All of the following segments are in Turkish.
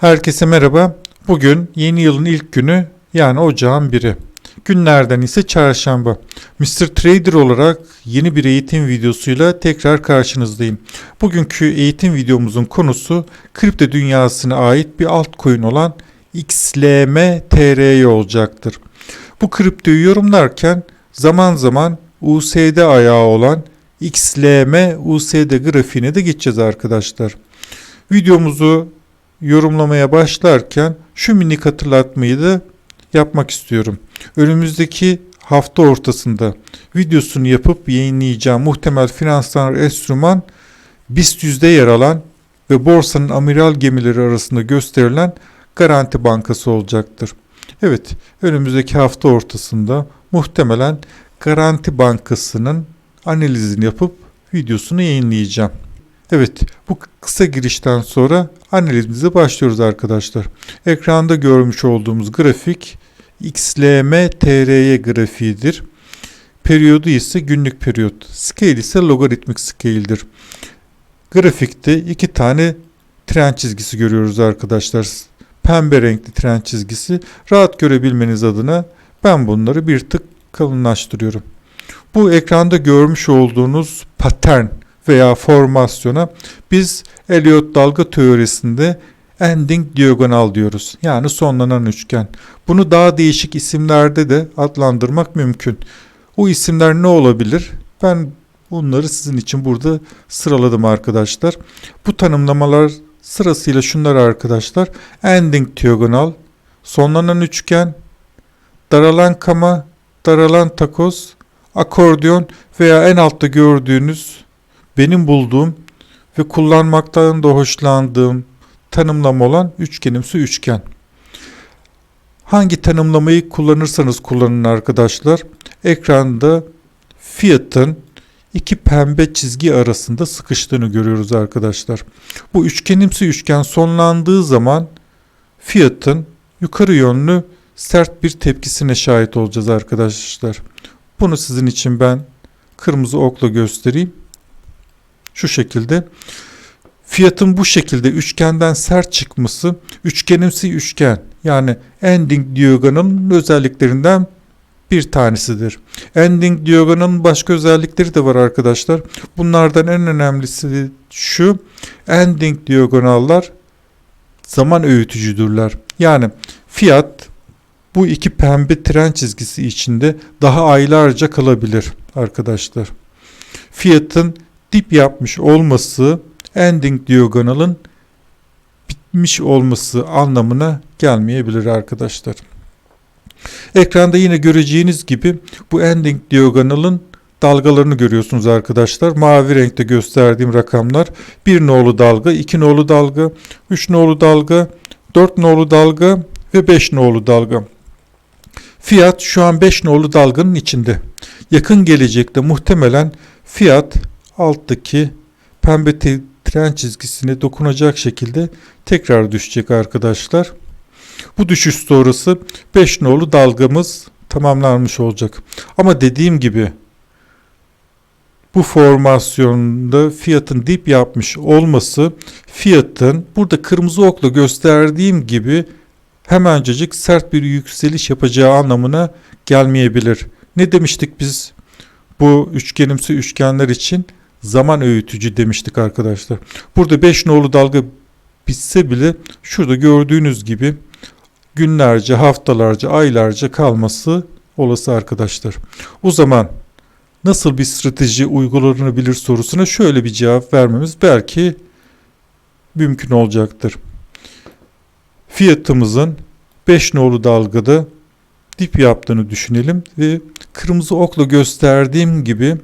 Herkese merhaba. Bugün yeni yılın ilk günü yani ocağın biri. Günlerden ise çarşamba. Mr. Trader olarak yeni bir eğitim videosuyla tekrar karşınızdayım. Bugünkü eğitim videomuzun konusu kripto dünyasına ait bir altcoin olan XLM-TR'ye olacaktır. Bu kriptoyu yorumlarken zaman zaman USD ayağı olan XLM-USD grafiğine de geçeceğiz arkadaşlar. Videomuzu yorumlamaya başlarken şu minik hatırlatmayı da yapmak istiyorum. Önümüzdeki hafta ortasında videosunu yapıp yayınlayacağım muhtemel finansal enstrüman BIST yüzde yer alan ve borsanın amiral gemileri arasında gösterilen Garanti Bankası olacaktır. Evet, önümüzdeki hafta ortasında muhtemelen Garanti Bankası'nın analizini yapıp videosunu yayınlayacağım. Evet, bu kısa girişten sonra analizimize başlıyoruz arkadaşlar. Ekranda görmüş olduğumuz grafik XLM TRY grafiğidir. Periyodu ise günlük periyot. Scale ise logaritmik scale'dir. Grafikte iki tane tren çizgisi görüyoruz arkadaşlar. Pembe renkli tren çizgisi. Rahat görebilmeniz adına ben bunları bir tık kalınlaştırıyorum. Bu ekranda görmüş olduğunuz patern veya formasyona biz Elliot dalga teorisinde ending diagonal diyoruz. Yani sonlanan üçgen. Bunu daha değişik isimlerde de adlandırmak mümkün. O isimler ne olabilir? Ben bunları sizin için burada sıraladım arkadaşlar. Bu tanımlamalar sırasıyla şunlar arkadaşlar. Ending diagonal, sonlanan üçgen, daralan kama, daralan takoz, akordeon veya en altta gördüğünüz benim bulduğum ve kullanmaktan da hoşlandığım tanımlama olan üçgenimsi üçgen. Hangi tanımlamayı kullanırsanız kullanın arkadaşlar. Ekranda fiyatın iki pembe çizgi arasında sıkıştığını görüyoruz arkadaşlar. Bu üçgenimsi üçgen sonlandığı zaman fiyatın yukarı yönlü sert bir tepkisine şahit olacağız arkadaşlar. Bunu sizin için ben kırmızı okla göstereyim. Şu şekilde. Fiyatın bu şekilde üçgenden sert çıkması üçgenimsi üçgen yani ending diagonal'ın özelliklerinden bir tanesidir. Ending diagonal'ın başka özellikleri de var arkadaşlar. Bunlardan en önemlisi şu. Ending diagonallar zaman öğütücüdürler. Yani fiyat bu iki pembe tren çizgisi içinde daha aylarca kalabilir arkadaşlar. Fiyatın dip yapmış olması ending diagonal'ın bitmiş olması anlamına gelmeyebilir arkadaşlar. Ekranda yine göreceğiniz gibi bu ending diagonal'ın dalgalarını görüyorsunuz arkadaşlar. Mavi renkte gösterdiğim rakamlar 1 nolu dalga, 2 nolu dalga, 3 nolu dalga, 4 nolu dalga ve 5 nolu dalga. Fiyat şu an 5 nolu dalganın içinde. Yakın gelecekte muhtemelen fiyat alttaki pembe tren çizgisine dokunacak şekilde tekrar düşecek arkadaşlar. Bu düşüş sonrası 5 nolu dalgamız tamamlanmış olacak. Ama dediğim gibi bu formasyonda fiyatın dip yapmış olması fiyatın burada kırmızı okla gösterdiğim gibi hemencecik sert bir yükseliş yapacağı anlamına gelmeyebilir. Ne demiştik biz bu üçgenimsi üçgenler için? Zaman öğütücü demiştik arkadaşlar. Burada 5 nolu dalga bitse bile şurada gördüğünüz gibi günlerce, haftalarca, aylarca kalması olası arkadaşlar. O zaman nasıl bir strateji uygulanabilir sorusuna şöyle bir cevap vermemiz belki mümkün olacaktır. Fiyatımızın 5 nolu dalgada dip yaptığını düşünelim ve kırmızı okla gösterdiğim gibi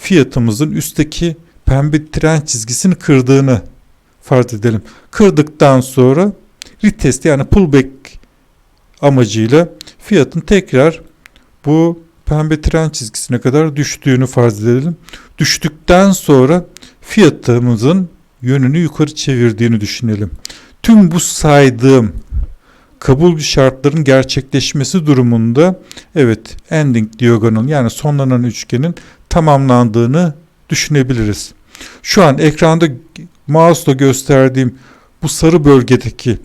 fiyatımızın üstteki pembe tren çizgisini kırdığını farz edelim. Kırdıktan sonra retest yani pullback amacıyla fiyatın tekrar bu pembe tren çizgisine kadar düştüğünü farz edelim. Düştükten sonra fiyatımızın yönünü yukarı çevirdiğini düşünelim. Tüm bu saydığım kabul şartların gerçekleşmesi durumunda evet ending diagonal yani sonlanan üçgenin tamamlandığını düşünebiliriz. Şu an ekranda mouse'la gösterdiğim bu sarı bölgedeki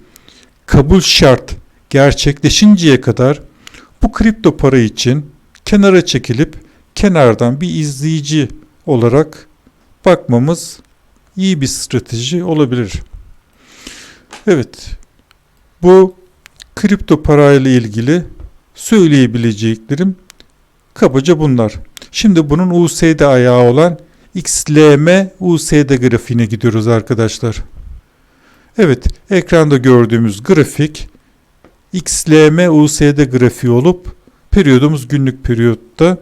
kabul şart gerçekleşinceye kadar bu kripto para için kenara çekilip kenardan bir izleyici olarak bakmamız iyi bir strateji olabilir. Evet. Bu kripto parayla ilgili söyleyebileceklerim kabaca bunlar. Şimdi bunun USD ayağı olan XLM USD grafiğine gidiyoruz arkadaşlar. Evet, ekranda gördüğümüz grafik XLM USD grafiği olup periyodumuz günlük periyotta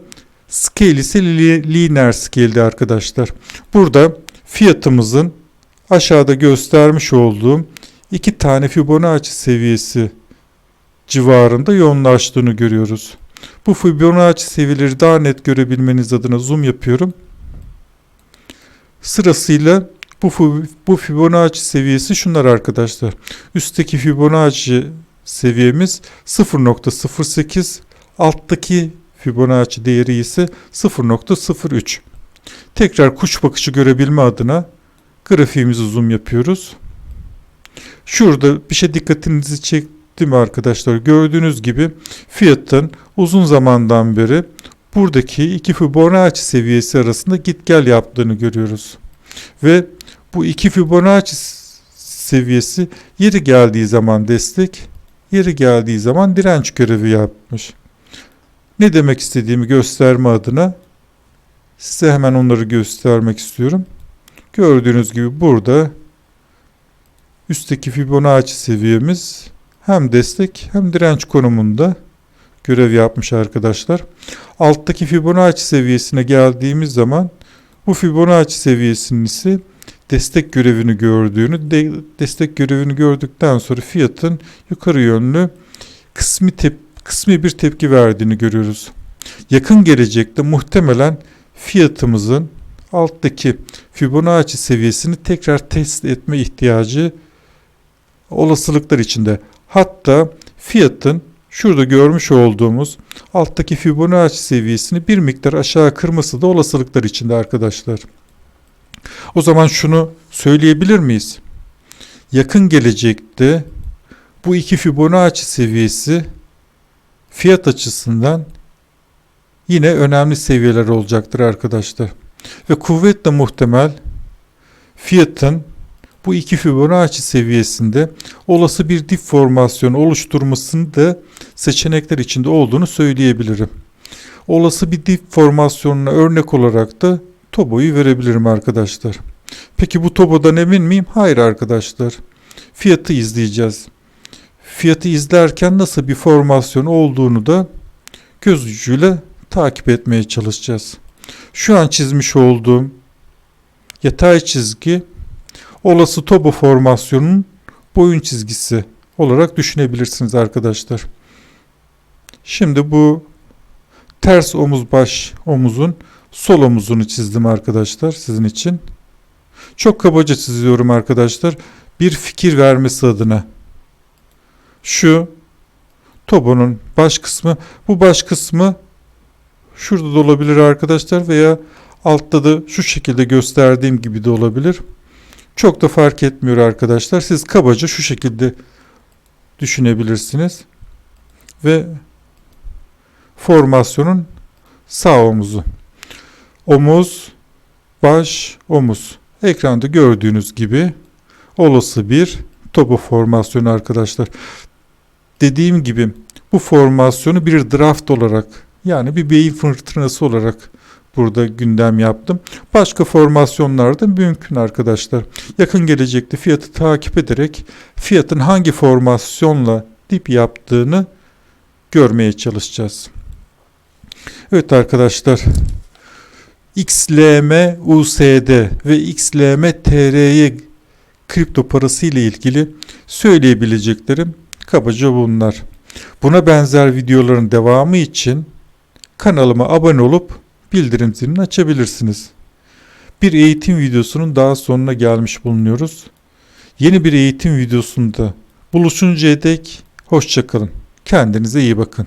scale ise li- linear scale'de arkadaşlar. Burada fiyatımızın aşağıda göstermiş olduğum iki tane Fibonacci seviyesi civarında yoğunlaştığını görüyoruz. Bu Fibonacci seviyeleri daha net görebilmeniz adına zoom yapıyorum. Sırasıyla bu, bu Fibonacci seviyesi şunlar arkadaşlar. Üstteki Fibonacci seviyemiz 0.08, alttaki Fibonacci değeri ise 0.03. Tekrar kuş bakışı görebilme adına grafiğimizi zoom yapıyoruz. Şurada bir şey dikkatinizi çekti mi arkadaşlar? Gördüğünüz gibi fiyatın uzun zamandan beri buradaki iki Fibonacci seviyesi arasında git gel yaptığını görüyoruz. Ve bu iki Fibonacci seviyesi yeri geldiği zaman destek, yeri geldiği zaman direnç görevi yapmış. Ne demek istediğimi gösterme adına size hemen onları göstermek istiyorum. Gördüğünüz gibi burada üstteki Fibonacci seviyemiz hem destek hem direnç konumunda görev yapmış arkadaşlar. Alttaki Fibonacci seviyesine geldiğimiz zaman bu Fibonacci seviyesinin ise destek görevini gördüğünü, de, destek görevini gördükten sonra fiyatın yukarı yönlü kısmi tep, kısmi bir tepki verdiğini görüyoruz. Yakın gelecekte muhtemelen fiyatımızın alttaki Fibonacci seviyesini tekrar test etme ihtiyacı olasılıklar içinde. Hatta fiyatın şurada görmüş olduğumuz alttaki Fibonacci seviyesini bir miktar aşağı kırması da olasılıklar içinde arkadaşlar. O zaman şunu söyleyebilir miyiz? Yakın gelecekte bu iki Fibonacci seviyesi fiyat açısından yine önemli seviyeler olacaktır arkadaşlar. Ve kuvvetle muhtemel fiyatın bu iki Fibonacci seviyesinde olası bir dip formasyonu oluşturmasını da seçenekler içinde olduğunu söyleyebilirim. Olası bir dip formasyonuna örnek olarak da Tobo'yu verebilirim arkadaşlar. Peki bu Tobo'dan emin miyim? Hayır arkadaşlar. Fiyatı izleyeceğiz. Fiyatı izlerken nasıl bir formasyon olduğunu da göz ucuyla takip etmeye çalışacağız. Şu an çizmiş olduğum yatay çizgi olası Tobo formasyonunun boyun çizgisi olarak düşünebilirsiniz arkadaşlar. Şimdi bu ters omuz baş omuzun sol omuzunu çizdim arkadaşlar sizin için. Çok kabaca çiziyorum arkadaşlar. Bir fikir vermesi adına. Şu Tobo'nun baş kısmı. Bu baş kısmı şurada da olabilir arkadaşlar veya altta da şu şekilde gösterdiğim gibi de olabilir. Çok da fark etmiyor arkadaşlar. Siz kabaca şu şekilde düşünebilirsiniz. Ve formasyonun sağ omuzu. Omuz, baş, omuz. Ekranda gördüğünüz gibi olası bir topo formasyonu arkadaşlar. Dediğim gibi bu formasyonu bir draft olarak yani bir beyin fırtınası olarak burada gündem yaptım. Başka formasyonlar da mümkün arkadaşlar. Yakın gelecekte fiyatı takip ederek fiyatın hangi formasyonla dip yaptığını görmeye çalışacağız. Evet arkadaşlar XLM USD ve XLM TRY kripto parası ile ilgili söyleyebileceklerim kabaca bunlar. Buna benzer videoların devamı için kanalıma abone olup bildirim zilini açabilirsiniz. Bir eğitim videosunun daha sonuna gelmiş bulunuyoruz. Yeni bir eğitim videosunda buluşuncaya dek hoşçakalın. Kendinize iyi bakın.